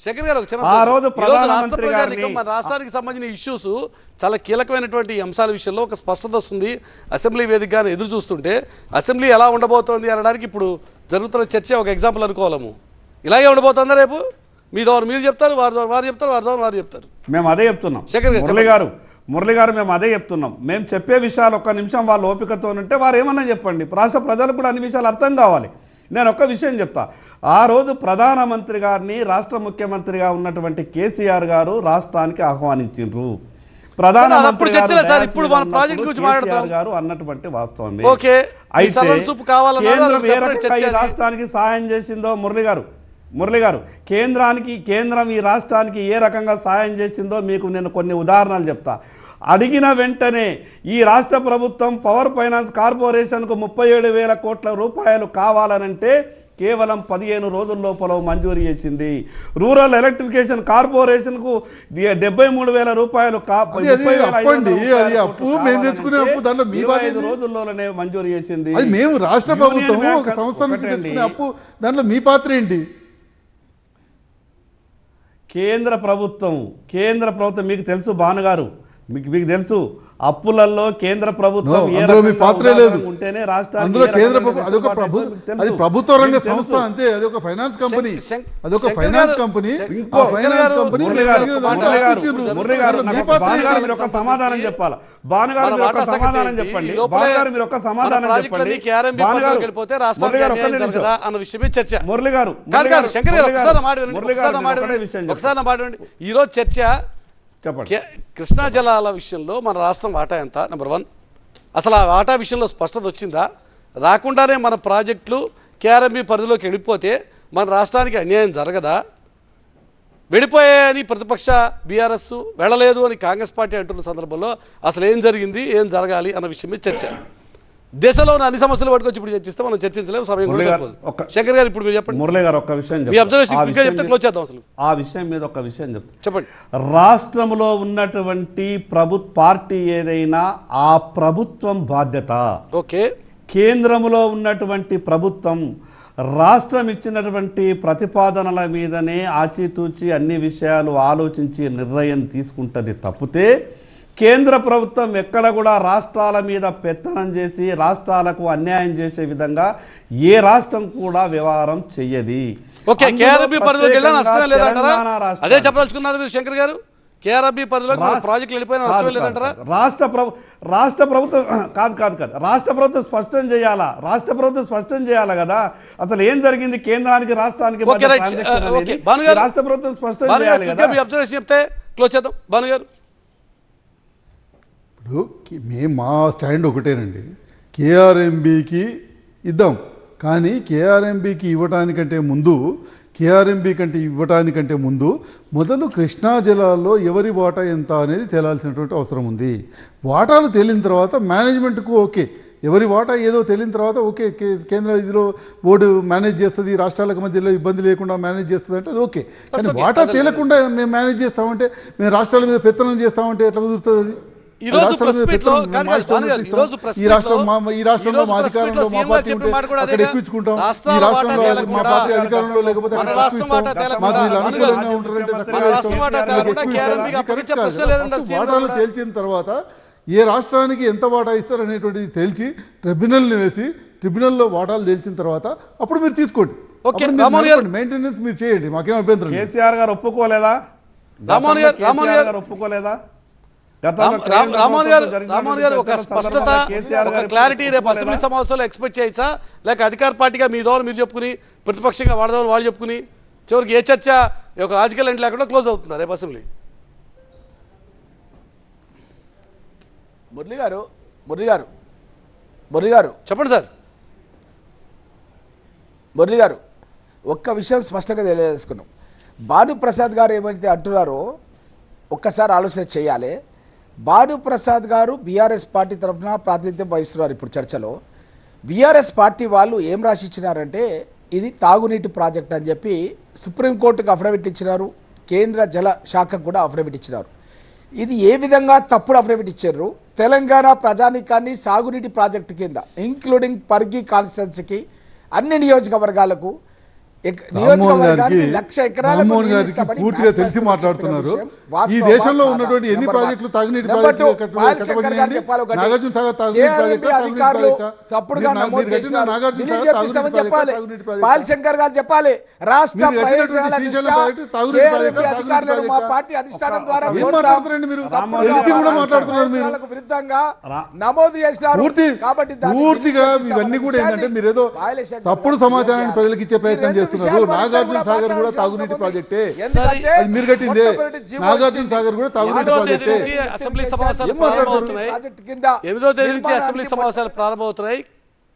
శంకర్ గారు ఒక చిన్న ఆ. రోజు రాష్ట్ర ప్రజానీకం, మన రాష్ట్రానికి సంబంధించిన ఇష్యూస్ చాలా కీలకమైనటువంటి అంశాల విషయంలో ఒక స్పష్టత వస్తుంది. అసెంబ్లీ వేదికగా ఎదురు చూస్తుంటే అసెంబ్లీ ఎలా ఉండబోతోంది అనడానికి ఇప్పుడు జరుగుతున్న చర్చ ఒక ఎగ్జాంపుల్ అనుకోవాలము. ఇలాగే ఉండబోతుందా రేపు? మీ ద్వారా మీరు చెప్తారు వారి ద్వారా వారు చెప్తారు వారి ద్వారా వారు చెప్తారు. మేము అదే చెప్తున్నాం. శేఖర్ గారు, మురళి గారు మురళి గారు మేము అదే చెప్తున్నాం. మేము చెప్పే విషయాలు ఒక్క నిమిషం వాళ్ళ ఓపికతో ఉంటే వారు ఏమన్నా చెప్పండి. రాష్ట్ర ప్రజలకు కూడా అన్ని విషయాలు అర్థం కావాలి. నేను ఒక్క విషయం చెప్తా. ఆ రోజు ప్రధానమంత్రి గారిని రాష్ట్ర ముఖ్యమంత్రిగా ఉన్నటువంటి కేసీఆర్ గారు రాష్ట్రానికి ప్రధానమంత్రి అప్పుడు గారు అన్నటువంటి అయితే అది. రాష్ట్రానికి సహాయం చేసిందో మురళి గారు మురళి గారు కేంద్రానికి కేంద్రం ఈ రాష్ట్రానికి ఏ రకంగా సహాయం చేసిందో మీకు నేను కొన్ని ఉదాహరణలు చెప్తా. అడిగిన వెంటనే ఈ రాష్ట్ర ప్రభుత్వం పవర్ ఫైనాన్స్ కార్పొరేషన్కు ముప్పై ఏడు వేల కోట్ల రూపాయలు కావాలనంటే కేవలం పదిహేను రోజుల లోపల మంజూరు చేసింది రూరల్ ఎలక్ట్రిఫికేషన్ కార్పొరేషన్కు డెబ్బై మూడు వేల రూపాయలు కా అది- అది 30,500 అప్పు అండి. రూపాయల అది కోట్లు అప్పు, మేము తెచ్చుకునే కావాలంటే అప్పు, దాంట్లో మీ 25 బాధ్యత ఏంది? రోజుల్లోనే మంజూరు చేసింది మేము రాష్ట్ర ప్రభుత్వం సంస్థ నుంచి అప్పు దాంట్లో మీ పాత్ర ఏంటి కేంద్ర ప్రభుత్వం కేంద్ర ప్రభుత్వం మీకు తెలుసు భానుగారు మీకు మీకు తెలుసు అప్పులలో కేంద్ర ప్రభుత్వం అందులో మీ పాత్రే లేదు. ఉంటేనే అందులో కేంద్ర అదొక. అది ప్రభుత్వ రంగ సంస్థ తెలుసు. అంతే అది ఒక finance company. Finance company. Finance? మీరు ఒక సమాధానం చెప్పాలి. భానుగారు మన మీరు ఒక సమాధానం? చెప్పండి. ఈ భానుగారు మీరు ఒక సమాధానం చెప్పండి. వెళ్ళిపోతే అన్న విషయమే చర్చ. మురళి గారు మురళి గారు, శంకర్ గారు మురళి ఒకసారి గారు, మాట వినండి. ఒకసారి వినండి వినండి. ఈరోజు చర్చ చెప్పండి. కృష్ణా జలాల విషయంలో మన రాష్ట్రం వాటా ఎంత? నెంబర్ వన్ అసలు ఆ వాటా విషయంలో స్పష్టత వచ్చిందా? రాకుండానే మన ప్రాజెక్టులు కేఆర్ఎంబి పరిధిలోకి వెళ్ళిపోతే మన రాష్ట్రానికి అన్యాయం జరగదా? వెళ్ళిపోయాయని ప్రతిపక్ష బీఆర్ఎస్ వెళ్ళలేదు అని కాంగ్రెస్ పార్టీ అంటున్న సందర్భంలో అసలు ఏం జరిగింది? ఏం జరగాలి? అన్న విషయమే చర్చ. దేశంలో ఉన్న అన్ని సమస్యలు పట్టుకొచ్చి ఇప్పుడు చర్చిస్తే మనం చర్చించలేము సమయం శంకర్ గారు ఇప్పుడు చెప్పండి. మురళి గారు ఒక్క విషయం మీ. అబ్జర్వేషన్ చెప్తే క్లోజ్ చేద్దాం అసలు. ఆ విషయం మీద ఒక విషయం చెప్తా చెప్పండి. రాష్ట్రంలో ఉన్నటువంటి ప్రభు పార్టీ ఏదైనా ఆ ప్రభుత్వం బాధ్యత. ఓకే. కేంద్రంలో ఉన్నటువంటి ప్రభుత్వం రాష్ట్రం ఇచ్చినటువంటి ప్రతిపాదనల మీదనే ఆచితూచి అన్ని విషయాలు ఆలోచించి నిర్ణయం తీసుకుంటుంది తప్పితే కేంద్ర ప్రభుత్వం ఎక్కడ కూడా రాష్ట్రాల మీద పెత్తనం చేసి రాష్ట్రాలకు అన్యాయం చేసే విధంగా ఏ రాష్ట్రం కూడా వ్యవహారం చెయ్యది. ఓకే అందులో కేఆర్బి పరిధిలోకి వెళ్ళినా నష్టమే ప్రత్యేకంగా లేదంటారా? తెలంగాణ రాష్ట్రం- అదే చెప్పదలుచుకున్నారు మీరు శంకర్ గారు? కేఆర్బి రాష్ట్ర- ప్రాజెక్టులు వెళ్ళిపోయినా కాదు, నష్టమే కాదు, లేదంటారా కాదు. రాష్ట్ర ప్రభు రాష్ట్ర ప్రభుత్వం కాదు కాదు కాదు. రాష్ట్ర ప్రభుత్వం స్పష్టం చేయాలా? రాష్ట్ర ప్రభుత్వం స్పష్టం చేయాలా కదా? అసలు ఏం జరిగింది? కేంద్రానికి రాష్ట్రానికి రాష్ట్ర ప్రభుత్వం స్పష్టం చేయాలి కదా? చెప్తే క్లోజ్ చేద్దాం. భాను గారు ఇప్పుడు మేము మా స్టాండ్ ఒకటేనండి. కేఆర్ఎంబికి ఇద్దాం. కానీ కేఆర్ఎంబికి ఇవ్వటానికంటే ముందు కేఆర్ఎంబి కంటే ఇవ్వటానికంటే ముందు మొదలు కృష్ణా జలాల్లో ఎవరి వాటా ఎంత అనేది తేలాల్సినటువంటి అవసరం ఉంది. వాటాలు తేలిన తర్వాత మేనేజ్మెంట్కు ఓకే. ఎవరి వాటా ఏదో తేలిన తర్వాత ఓకే కే- కేంద్ర ఇదిలో బోర్డు మేనేజ్ చేస్తుంది రాష్ట్రాలకు మధ్యలో ఇబ్బంది లేకుండా మేనేజ్ చేస్తుంది అంటే అది ఓకే. కానీ. వాటా తేలకుండా మేము మేనేజ్ చేస్తామంటే మేము రాష్ట్రాల మీద పెత్తనం చేస్తామంటే ఎట్లా కుదురుతుంది అది? ఈ రోజు ప్రెస్ మీట్లో కాదు కాదు, ఈ రోజు ఇస్తాం. ప్రెస్ ఈ మీట్ రాష్ట్రం లో- మా ఈ రాష్ట్రంలో మా అధికారంలో మా పార్టీ ఉంటే అక్కడ. ఎక్కువ ఈ రాష్ట్రాల మా పార్టీ అధికారంలో లేకపోతే అక్కడ రాష్ట్రం వాటా. తేలకుండా, అనుకూలంగా ఉంటారంటే తక్కువ రాష్ట్రం. వాటా తేలకుండా అప్పగించే ప్రశ్న వాటాలు. తేల్చిన తర్వాత ఏ రాష్ట్రానికి ఎంత వాటా ఇస్తారు అనేటువంటిది తేల్చి ట్రిబ్యునల్ని వేసి ట్రిబ్యునల్లో వాటాలు తేల్చిన తర్వాత అప్పుడు మీరు తీసుకోండి ఓకే, రామోహన్ గారు. మెయింటెనెన్స్ మీరు చేయండి మాకేం అభ్యంతరం. కేసీఆర్ గారు ఒప్పుకోలేదా రామోహన్ గారు, గతంలో రామోహన్ కేసీఆర్ గారు. గారు ఒప్పుకోలేదా రామోహన్ గారు ప్రభుత్వం రామోహన్ గారు ఒక స్పష్టత ఒక క్లారిటీ రేపు? అసెంబ్లీ సమావేశంలో ఎక్స్పెక్ట్ చేయొచ్చా లేక అధికార పార్టీగా మీ దోవన మీరు చెప్పుకుని ప్రతిపక్షంగా వాడదామని వాళ్ళు చెప్పుకుని చివరికి ఏ చర్చ ఒక రాజకీయ ఎండ్ లేకుండా క్లోజ్ అవుతుందా రేపు అసెంబ్లీ? మురళి గారు మురళి గారు మురళి గారు. చెప్పండి సార్. మురళి గారు ఒక్క విషయం స్పష్టంగా తెలియజేసుకున్నాం. భానుప్రసాద్ గారు ఏమైతే అంటున్నారో ఒక్కసారి ఆలోచన చేయాలి. భానుప్రసాద్ గారు బీఆర్ఎస్ పార్టీ తరఫున ప్రాతినిధ్యం వహిస్తున్నారు ఇప్పుడు చర్చలో. బీఆర్ఎస్ పార్టీ వాళ్ళు ఏం రాసిచ్చినారంటే ఇది తాగునీటి ప్రాజెక్ట్ అని చెప్పి సుప్రీంకోర్టుకు అఫిడవిట్ ఇచ్చినారు. కేంద్ర జల శాఖకు కూడా అఫిడవిట్ ఇచ్చినారు. ఇది ఏ విధంగా తప్పుడు అఫిడవిట్ ఇచ్చారు? తెలంగాణ ప్రజానీకాన్ని సాగునీటి ప్రాజెక్టు కింద ఇంక్లూడింగ్ పర్గి కాన్స్టిట్యున్సీకి అన్ని నియోజకవర్గాలకు పూర్తిగా తెలిసి మాట్లాడుతున్నారు ఈ దేశంలో? ఉన్నటువంటి ఎన్ని. ప్రాజెక్టులు తాగునీటి. నాగార్జున సాగర్ తాగునీటి ప్రాజెక్టా? పాయల్ శంకర్ గారు చెప్పాలి రాష్ట్ర తెలిసి కూడా మాట్లాడుతున్నారు మీరు. విరుద్ధంగా నమోదు చేసినారు పూర్తిగా ఇవన్నీ కూడా ఏంటంటే మీరు ఏదో తప్పుడు సమాచారాన్ని. ప్రజలకు ఇచ్చే ప్రయత్నం రెండు చేస్తున్నారు. నాగార్జున సాగర్ కూడా తాగునీటి ప్రాజెక్టే. అది మీరు కట్టిందే. నాగార్జున. సాగర్ కూడా తాగునీటి ప్రాజెక్టే. నుంచి అసెంబ్లీ సమావేశాలు? ప్రారంభమవుతున్నాయి. ప్రాజెక్టు కింద ఎనిమిదో తేదీ నుంచి అసెంబ్లీ సమావేశాలు ప్రారంభమవుతున్నాయి.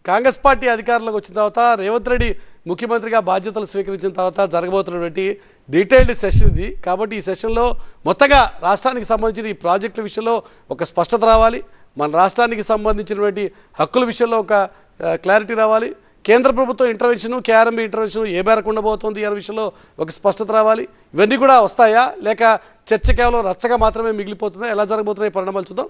కాంగ్రెస్ పార్టీ అధికారంలోకి వచ్చిన తర్వాత రేవంత్ రెడ్డి ముఖ్యమంత్రిగా బాధ్యతలు స్వీకరించిన తర్వాత జరగబోతున్నటువంటి డీటెయిల్డ్ సెషన్ ఇది. కాబట్టి ఈ సెషన్లో మొత్తగా రాష్ట్రానికి సంబంధించిన ఈ ప్రాజెక్టుల విషయంలో ఒక స్పష్టత రావాలి. మన రాష్ట్రానికి సంబంధించినటువంటి హక్కుల విషయంలో ఒక క్లారిటీ రావాలి. కేంద్ర ప్రభుత్వం ఇంటర్వెన్షన్ కేఆర్ఎంబీ ఇంటర్వెన్షన్ ఏ మేరకు ఉండబోతోంది అనే విషయంలో ఒక స్పష్టత రావాలి. ఇవన్నీ కూడా వస్తాయా? లేక చర్చ కేవలం రచ్చగా మాత్రమే మిగిలిపోతుందా? ఎలా జరగబోతున్నాయి పరిణామాలు చూద్దాం.